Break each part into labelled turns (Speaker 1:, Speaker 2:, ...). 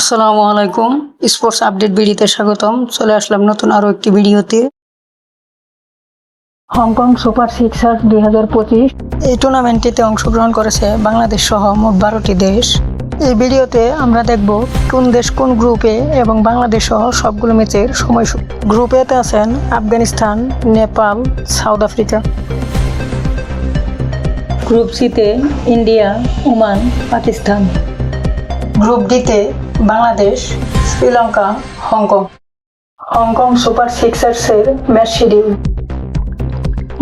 Speaker 1: আসসালামু আলাইকুম। Sports update ভিডিওতে স্বাগতম। চলে আসলাম নতুন আরও একটি ভিডিওতে। হংকং সুপার সিক্সার দুই হাজার পঁচিশ। এই টুর্নামেন্টটিতে অংশগ্রহণ করেছে বাংলাদেশ সহ মোট বারোটি দেশ। এই ভিডিওতে আমরা দেখব কোন দেশ কোন গ্রুপে এবং বাংলাদেশ সহ সবগুলো ম্যাচের সময় গ্রুপ এতে আছেন Afghanistan Nepal South Africa. Group সিতে ইন্ডিয়া ওমান পাকিস্তান। গ্রুপ ডিতে Bangladesh, Sri Lanka, Hong Kong. Hong Kong super সিক্সার্সের match schedule.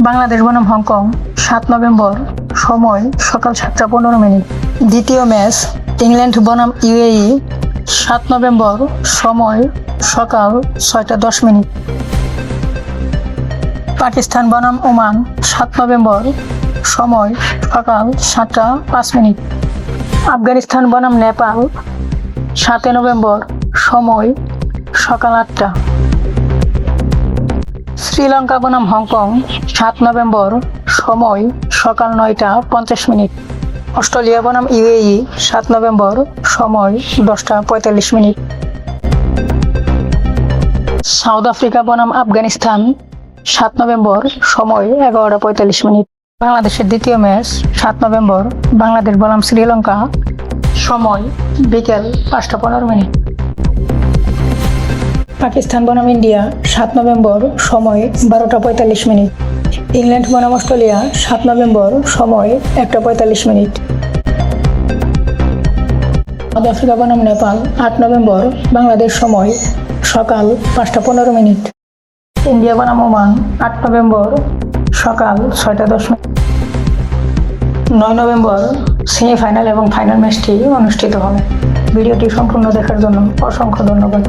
Speaker 1: Bangladesh বনাম হংকং, সাত নভেম্বর, সময় সকাল সাতটা পনেরো মিনিট। দ্বিতীয় ম্যাচ, ইংল্যান্ড বনাম ইউএই, সাত নভেম্বর, সময় সকাল ছয়টা দশ মিনিট। পাকিস্তান বনাম ওমান, সাত নভেম্বর, সময় সকাল সাতটা পাঁচ মিনিট। আফগানিস্তান বনাম নেপাল সাতই নভেম্বর, সময় সকাল আটটা। শ্রীলঙ্কা বনাম হংকং, সাত নভেম্বর, সময় সকাল নয়টা পঞ্চাশ মিনিট। অস্ট্রেলিয়া বনাম ইউএই, সাত নভেম্বর, সময় দশটা পঁয়তাল্লিশ মিনিট। সাউথ আফ্রিকা বনাম আফগানিস্তান, সাত নভেম্বর, সময় এগারোটা পঁয়তাল্লিশ মিনিট। বাংলাদেশের দ্বিতীয় ম্যাচ, সাত নভেম্বর, বাংলাদেশ বনাম শ্রীলঙ্কা সময় বিকেল পাঁচটা পনেরো মিনিট। পাকিস্তান বনাম ইন্ডিয়া, সাত নভেম্বর, সময় বারোটা পঁয়তাল্লিশ মিনিট। ইংল্যান্ড বনাম অস্ট্রেলিয়া, সাত নভেম্বর, সময় একটা পঁয়তাল্লিশ মিনিট। সাউথ আফ্রিকা বনাম নেপাল, আট নভেম্বর, বাংলাদেশ, সময় সকাল পাঁচটা পনেরো মিনিট। ইন্ডিয়া বনাম ওমান, আট নভেম্বর, সকাল ছয়টা দশ মিনিট। নয় নভেম্বর সেমিফাইনাল এবং ফাইনাল ম্যাচটি অনুষ্ঠিত হবে। ভিডিওটি সম্পূর্ণ দেখার জন্য অসংখ্য ধন্যবাদ।